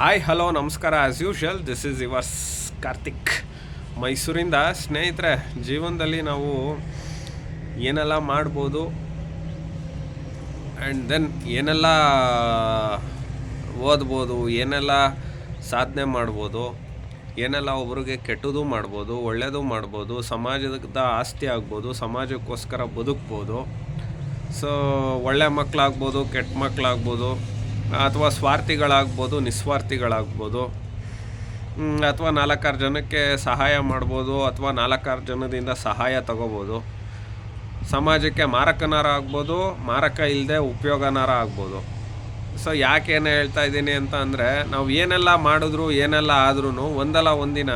Hi hello ನಮಸ್ಕಾರ as usual this is yours Karthik ಮೈಸೂರಿಂದ ಸ್ನೇಹಿತರೆ, ಜೀವನದಲ್ಲಿ ನಾವು ಏನೆಲ್ಲ ಮಾಡ್ಬೋದು ಆ್ಯಂಡ್ ದೆನ್ ಏನೆಲ್ಲ ಓದ್ಬೋದು, ಏನೆಲ್ಲ ಸಾಧನೆ ಮಾಡ್ಬೋದು, ಏನೆಲ್ಲ ಒಬ್ರಿಗೆ ಕೆಟ್ಟದ್ದು ಮಾಡ್ಬೋದು ಒಳ್ಳೆಯದು ಮಾಡ್ಬೋದು, ಸಮಾಜದ ಆಸ್ತಿ ಆಗ್ಬೋದು, ಸಮಾಜಕ್ಕೋಸ್ಕರ ಬದುಕ್ಬೋದು. ಸೊ ಒಳ್ಳೆ ಮಕ್ಕಳಾಗ್ಬೋದು ಕೆಟ್ಟ ಮಕ್ಕಳಾಗ್ಬೋದು ಅಥವಾ ಸ್ವಾರ್ಥಿಗಳಾಗ್ಬೋದು, ನಿಸ್ವಾರ್ಥಿಗಳಾಗ್ಬೋದು ಅಥವಾ ನಾಲ್ಕಾರು ಜನಕ್ಕೆ ಸಹಾಯ ಮಾಡ್ಬೋದು, ಅಥವಾ ನಾಲ್ಕಾರು ಜನದಿಂದ ಸಹಾಯ ತಗೋಬೋದು. ಸಮಾಜಕ್ಕೆ ಮಾರಕನಾರ ಆಗ್ಬೋದು ಮಾರಕ ಇಲ್ಲದೆ ಉಪಯೋಗನಾರ ಆಗ್ಬೋದು ಸೊ ಯಾಕೇನು ಹೇಳ್ತಾ ಇದ್ದೀನಿ ಅಂತ ಅಂದರೆ, ನಾವು ಏನೆಲ್ಲ ಮಾಡಿದ್ರು, ಏನೆಲ್ಲ ಆದ್ರೂ ಒಂದಲ್ಲ ಒಂದಿನ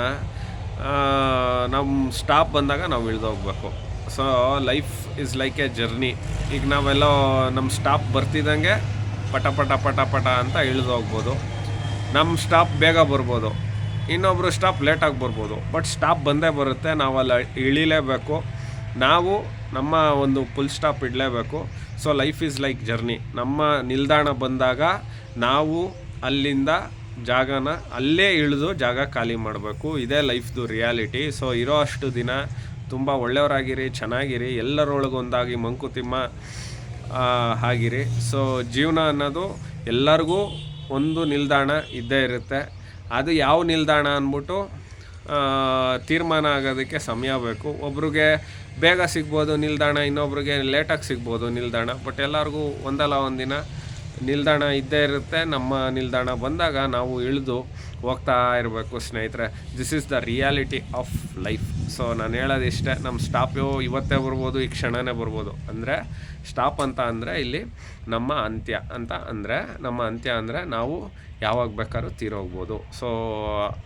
ನಮ್ಮ ಸ್ಟಾಪ್ ಬಂದಾಗ ನಾವು ಇಳಿದೋಗ್ಬೇಕು. So life is like a journey ಈಗ ನಾವೆಲ್ಲೋ ನಮ್ಮ ಸ್ಟಾಪ್ ಬರ್ತಿದ್ದಂಗೆ ಪಟ ಪಟ ಪಟ ಪಟ ಅಂತ ಇಳಿದೋಗ್ಬೋದು ನಮ್ಮ ಸ್ಟಾಪ್ ಬೇಗ ಬರ್ಬೋದು. ಇನ್ನೊಬ್ಬರು ಸ್ಟಾಪ್ ಲೇಟಾಗಿ ಬರ್ಬೋದು. ಬಟ್ ಸ್ಟಾಪ್ ಬಂದೇ ಬರುತ್ತೆ. ನಾವು ಅಲ್ಲಿ ಇಳಿಲೇಬೇಕು. ನಾವು ನಮ್ಮ ಒಂದು full stop ಇಡಲೇಬೇಕು. So life is like journey ನಮ್ಮ ನಿಲ್ದಾಣ ಬಂದಾಗ ನಾವು ಅಲ್ಲಿಂದ ಜಾಗನ ಅಲ್ಲೇ ಇಳಿದು ಜಾಗ ಖಾಲಿ ಮಾಡಬೇಕು. ಇದೇ ಲೈಫ್ದು ರಿಯಾಲಿಟಿ ಸೊ ಇರೋ ಅಷ್ಟು ದಿನ ತುಂಬ ಒಳ್ಳೆಯವರಾಗಿರಿ, ಚೆನ್ನಾಗಿರಿ. ಎಲ್ಲರೊಳಗೊಂದಾಗಿ ಮಂಕುತಿಮ್ಮ ಆಗಿರಿ ಸೊ ಜೀವನ ಅನ್ನೋದು ಎಲ್ಲರಿಗೂ ಒಂದು ನಿಲ್ದಾಣ ಇದ್ದೇ ಇರುತ್ತೆ. ಅದು ಯಾವ ನಿಲ್ದಾಣ ಅಂದ್ಬಿಟ್ಟು ತೀರ್ಮಾನ ಆಗೋದಕ್ಕೆ ಸಮಯ ಬೇಕು. ಒಬ್ರಿಗೆ ಬೇಗ ಸಿಗ್ಬೋದು ನಿಲ್ದಾಣ, ಇನ್ನೊಬ್ರಿಗೆ ಲೇಟಾಗಿ ಸಿಗ್ಬೋದು ನಿಲ್ದಾಣ. ಬಟ್ ಎಲ್ಲರಿಗೂ ಒಂದಲ್ಲ ಒಂದಿನ ನಿಲ್ದಾಣ ಇದ್ದೇ ಇರುತ್ತೆ. ನಮ್ಮ ನಿಲ್ದಾಣ ಬಂದಾಗ ನಾವು ಇಳಿದು ಹೋಗ್ತಾ ಇರಬೇಕು ಸ್ನೇಹಿತರೆ. This is the reality of life so ನಾನು ಹೇಳೋದು ಇಷ್ಟೇ ನಮ್ಮ ಸ್ಟಾಪು ಇವತ್ತೇ ಬರ್ಬೋದು, ಈ ಕ್ಷಣನೇ ಬರ್ಬೋದು. ಅಂದರೆ ಸ್ಟಾಪ್ ಅಂತ ಅಂದರೆ ಇಲ್ಲಿ ನಮ್ಮ ಅಂತ್ಯ ಅಂತ ಅಂದರೆ, ನಮ್ಮ ಅಂತ್ಯ ಅಂದರೆ ನಾವು ಯಾವಾಗ ಬೇಕಾದ್ರೂ ತೀರೋಗ್ಬೋದು. ಸೊ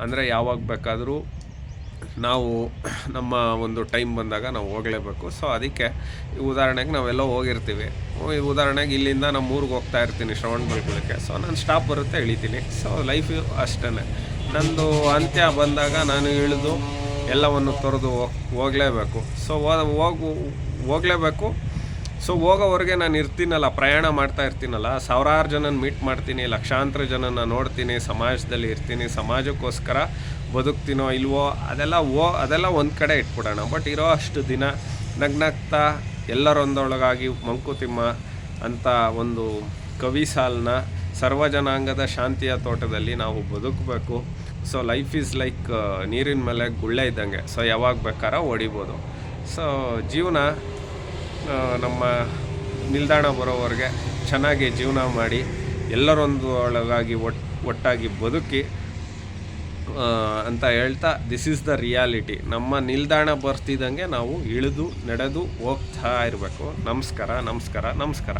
ಅಂದರೆ ಯಾವಾಗ ಬೇಕಾದರೂ ನಾವು ನಮ್ಮ ಒಂದು ಟೈಮ್ ಬಂದಾಗ ನಾವು ಹೋಗಲೇಬೇಕು. ಸೊ ಅದಕ್ಕೆ ಉದಾಹರಣೆಗೆ ನಾವೆಲ್ಲ ಹೋಗಿರ್ತೀವಿ. ಉದಾಹರಣೆಗೆ ಇಲ್ಲಿಂದ ನಮ್ಮ ಊರಿಗೆ ಹೋಗ್ತಾ ಇರ್ತೀನಿ ಶ್ರವಣ ಬೆಳ್ಕೊಳಕ್ಕೆ ಸೊ ನಾನು ಸ್ಟಾಪ್ ಬರುತ್ತೆ ಇಳಿತೀನಿ ಸೊ ಲೈಫ್ ಅಷ್ಟೇ ನಂದು ಅಂತ್ಯ ಬಂದಾಗ ನಾನು ಇಳಿದು ಎಲ್ಲವನ್ನು ತೊರೆದು ಹೋಗ್, ಹೋಗಲೇಬೇಕು. ಸೊ ಹೋಗು, ಹೋಗಲೇಬೇಕು. ಸೊ ಹೋಗೋವರೆಗೆ ನಾನು ಇರ್ತೀನಲ್ಲ, ಪ್ರಯಾಣ ಮಾಡ್ತಾ ಇರ್ತೀನಲ್ಲ, ಸಾವಿರಾರು ಜನನ ಮೀಟ್ ಮಾಡ್ತೀನಿ, ಲಕ್ಷಾಂತರ ಜನನ ನೋಡ್ತೀನಿ, ಸಮಾಜದಲ್ಲಿ ಇರ್ತೀನಿ, ಸಮಾಜಕ್ಕೋಸ್ಕರ ಬದುಕ್ತೀನೋ ಇಲ್ವೋ, ಅದೆಲ್ಲ ಓ ಅದೆಲ್ಲ ಒಂದು ಕಡೆ ಇಟ್ಬಿಡೋಣ. ಬಟ್ ಇರೋ ಅಷ್ಟು ದಿನ ನಗ್ನಗ್ತಾ, ಎಲ್ಲರೊಂದೊಳಗಾಗಿ ಮಂಕುತಿಮ್ಮ ಅಂತ ಒಂದು ಕವಿ ಸಾಲನ್ನ ಸರ್ವಜನಾಂಗದ ಶಾಂತಿಯ ತೋಟದಲ್ಲಿ ನಾವು ಬದುಕಬೇಕು. ಸೊ ಲೈಫ್ ಈಸ್ ಲೈಕ್ ನೀರಿನ ಮೇಲೆ ಗುಳ್ಳೆ ಇದ್ದಂಗೆ. ಸೊ ಯಾವಾಗ ಬೇಕಾರ ಹೊಡಿಬೋದು ಸೊ ಜೀವನ ನಮ್ಮ ನಿಲ್ದಾಣ ಬರೋವರೆಗೆ ಚೆನ್ನಾಗಿ ಜೀವನ ಮಾಡಿ ಎಲ್ಲರೊಂದು ಒಳಗಾಗಿ ಒಟ್, ಒಟ್ಟಾಗಿ ಬದುಕಿ ಅಂತ ಹೇಳ್ತಾ ದಿಸ್ ಈಸ್ ದ ರಿಯಾಲಿಟಿ ನಮ್ಮ ನಿಲ್ದಾಣ ಬರ್ತಿದ್ದಂಗೆ ನಾವು ಇಳಿದು, ನಡೆದು ಹೋಗ್ತಾ ಇರಬೇಕು. ನಮಸ್ಕಾರ ನಮಸ್ಕಾರ ನಮಸ್ಕಾರ.